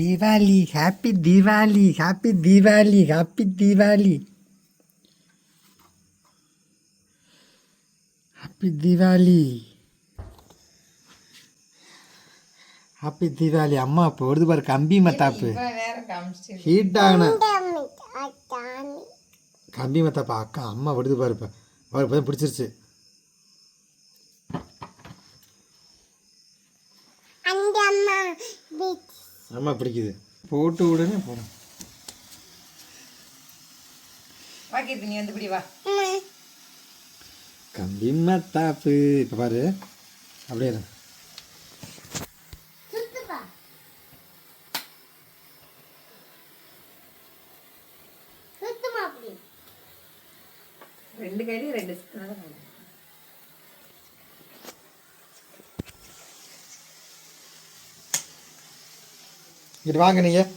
Deepavali happy Deepavali happy Deepavali happy Deepavali happy Deepavali happy Deepavali அம்மா இப்போ வருது பாரு கம்பி மத்தாப்பு. ஹீட் ஆகணும் கம்பி மத்தாப்பா அக்கா அம்மா வருது பாரு இப்போ. பாரு இப்போ பிடிச்சிருச்சு. அம்மா பிடிக்குது. போட்டு விடுங்க போடும் வா கீர்த்தி நீ வந்து இப்படி வா. கம்பி மத்தாப்பு. இப்போ பாரு. அப்படியே. ரெண்டு கையிலையும் ரெண்டு சுத்தினா தான் நல்லா இருக்கும். இங்கிட்டு வாங்க நீங்கள்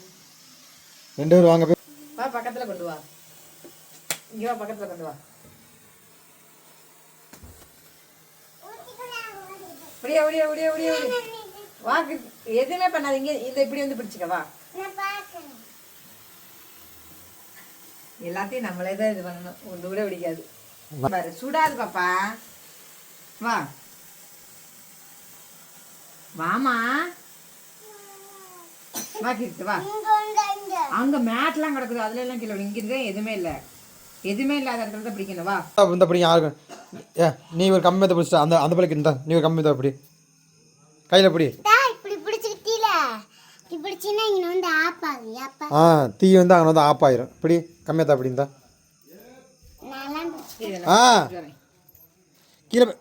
ரெண்டு பேரும் வாங்க போய். வா பக்கத்துல கொண்டு வா. இங்க வா பக்கத்துல கொண்டு வா. அப்படியே அப்படியே அப்படியே அப்படியே அப்படியே. வா கீர்த்தி. எதுவுமே பண்ணாதீங்க இந்த இப்படி வந்து பிடிச்சிக்க வா. எல்லாத்தையும் நம்மளே தான் இது பண்ணணும். ஒன்று கூட பிடிக்காது. பாரு சுடாது பாப்பா. வா. வாமா. வா. கீர்த்தி வா அங்க மேட்லாம் கிடக்குது. அதுல எல்லாம் கீழே விடு. இங்க இருக்க எதுவுமே இல்ல. எதுவுமே இல்லாத இடத்துல தான் பிடிக்கணும். வா. இந்த பிடிங்க யாருக்கும் ஏ நீ ஒரு கம்பி மத்தை பிடிச்சிட்ட. அந்த அந்த பிள்ளைக்கு இருந்தா. நீ ஒரு கம்பி மத்தை பிடி. கையில் பிடி. இப்படி இப்படி ஆ தீ வந்து அங்கே வந்து ஆஃப் ஆயிரும். பிடி கம்பி மத்தா அப்படி இருந்தா. நான் பிடிச்சி ஆ. கீழே போய்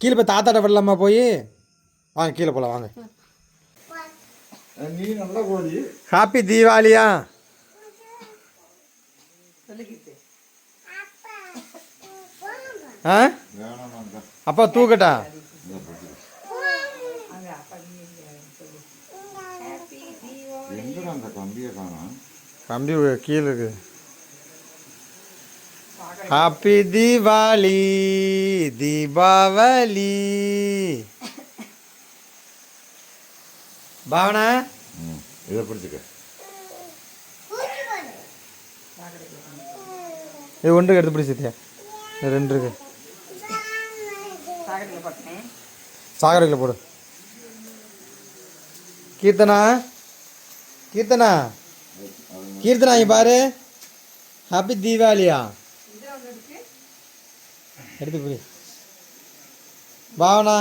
கீழே போய் தாத்தாட்ட விடலாமா போய்? வாங்க கீழே போகலாம் வாங்க. நீ நல்லா போடி ஹாப்பி தீபாவளியா ஆ? அப்பா தூக்கட்டா? அங்க அப்பா நீ இங்க சொல்லு. எங்கடா அந்த கம்பியை காணோம்? கம்பி கீழே இருக்கு ஹாப்பி தீபாவளி தீபாவளி பாவனா? இதை பிடிச்சிக்க. இது ஒன்று எடுத்து பிடிச்சித்தியா இது ரெண்டு இருக்கு சாகரையில் போடு. கீர்த்தனா? கீர்த்தனா? கீர்த்தனா இங்க பாரு. ஹாப்பி தீபாவளியா எடுத்து பிடி. பாவனா?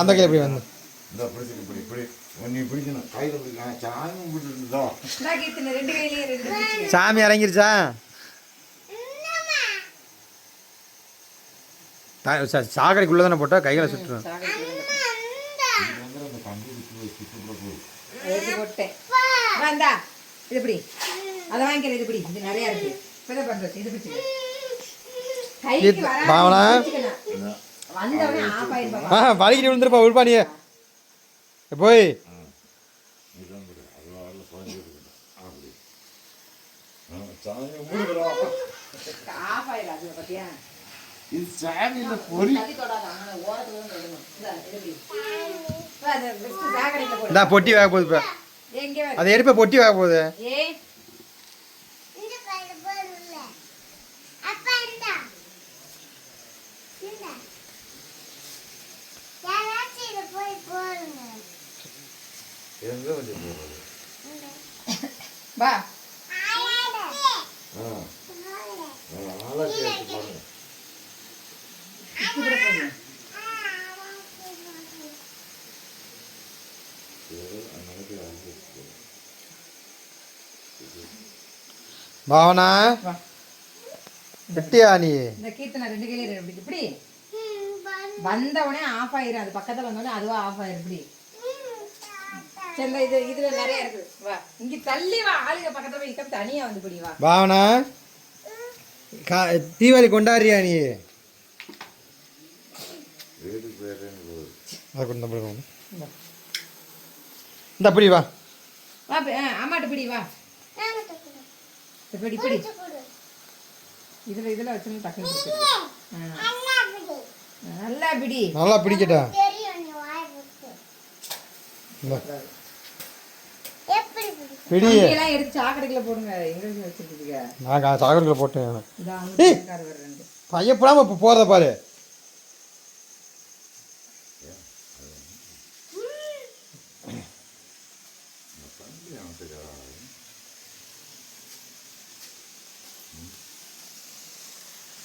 அந்த கையில் எப்படி வந்து. பிடிக்கணும் கையில். சாமி இறங்கிருச்சா? சாக்கடைக்குள்ளே தானே போட்டா? கைகளை இது வந்து. இது இப்படி அதை வாங்கிக்கிறேன் இது இப்படி இது நிறைய இருக்கு. இப்பதான் பண்றது இது பிடிச்சிக்க கைக்கு கீர்த்தி- வராது, பாவனா? பிடிச்சிக்கணும். வந்தவனே ஆஃப் ஆயிருப்பா ஆ வலிக்கிட்டு விழுந்துருப்பா உள்பா நீ. போய். இதான் பிடி அது பொறி பொட்டி வேக போகுது. அது எரிப்ப பொட்டி வேக போகுது ஏ இந்த பையில போடுல அப்பா இந்தா இந்தா யாராச்சும் இதை போய் போடுங்க எங்கே வச்சு போடுறது வா ஆ ஆளாச்சி எடுத்து பாருங்க இப்படி போடு ஏதோ அன்னைக்கு அது போடு. பாவனா வெட்டியா நீ இந்த கீர்த்தனை ரெண்டு கையில இப்படி இப்படி. பண்ணு. வந்த உடனே ஆஃப் ஆயிரும் அது பக்கத்துல வந்தோடனே அதுவா ஆஃப் ஆயிரும் இப்படி. சரி இது இதுல நிறைய இருக்கு. வா. இங்க தள்ளி வா. ஆளுங்க பக்கத்துல போய் தனியா வந்து இப்படி வா. பாவனா கா தீபாவளி கொண்டாடுறியா நீ? இந்த அப்படி வா. வா அம்மாட்ட பிடி வா. பிடி கொடு. இதுல இதுல வச்சு டக்குனு பிடிச்சிரு. ஆ, நல்லா பிடி. நல்லா பிடி நல்லா பிடிக்கட்டா தெரியும் நீ வாய் விட்டு இந்த எப்படி பிடி பிடி எல்லாம் எடுத்து சாக்கடைக்குள்ள போடுங்க. எங்க வச்சு வச்சிருக்கீங்க? நான் சாகரில் போட்டேன் பையப்படாமல் இப்போ போகிறத பாரு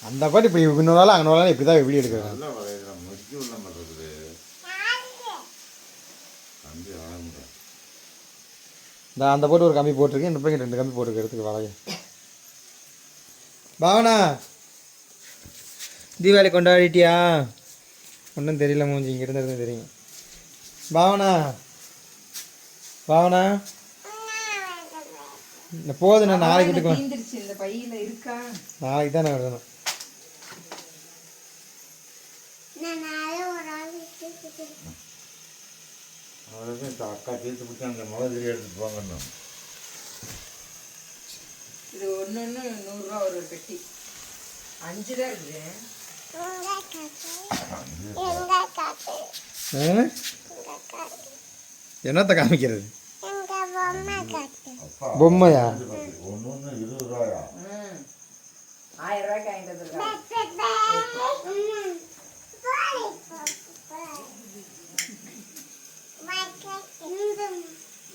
அந்த பாட்டு இப்படி இன்னொரு நாள் அங்கே நாள் இப்படி தான் வீடியோ எடுக்கிறேன் இந்த அந்த போட்டு ஒரு கம்பி போட்டிருக்கேன் இந்த பக்கம் ரெண்டு கம்பி போட்டிருக்க இடத்துக்கு வளைய பாவனா தீபாவளி கொண்டாடிட்டியா? ஒன்றும் தெரியல மூஞ்சி இங்கே இருந்தது தெரியும். பாவனா பாவனா. இந்த நான் நாளைக்கு வீட்டுக்கு வா- தீந்துருச்சு இந்த பையில இருக்கா? நாளைக்கு தான் நான் வரணும் நான் அவ்வளோதான் இந்த அக்கா தீர்த்து பிடிச்சி அந்த மாதிரி எடுத்துட்டு போங்கன்னு. இது ஒன்று ஒன்று நூறுரூவா ஒரு பெட்டி. அஞ்சு தான் இருக்குது காட்டு என்னத்த காமிக்கிறது? பொம்மையா? ஒன்று ஒன்று இருபது ரூபாயா? ம். ஆயிரம் ரூபாய்க்கு வாங்கிட்டு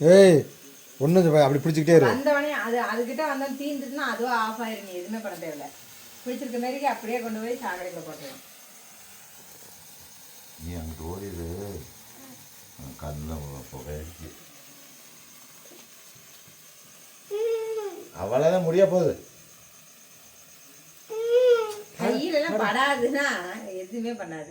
ஏய் ஒன்று அப்படி பிடிச்சிக்கிட்டே இரு. வந்தவனே அது அதுகிட்ட வந்தவன் தீந்துட்டுனா அதுவும் ஆஃப் ஆயிரும் நீ எதுவுமே பண்ண தேவையில்ல. பிடிச்சிருக்க மாரிக்கு அப்படியே கொண்டு போய் சாக்கடைக்குள்ள போட்டுருவோம் நீ அங்கிட்டு ஓடிடு கண்ணில் புகைக்கு அவ்வளோதான் முடிய போகுது. கையில எல்லாம் படாதுன்னா எதுவுமே பண்ணாது.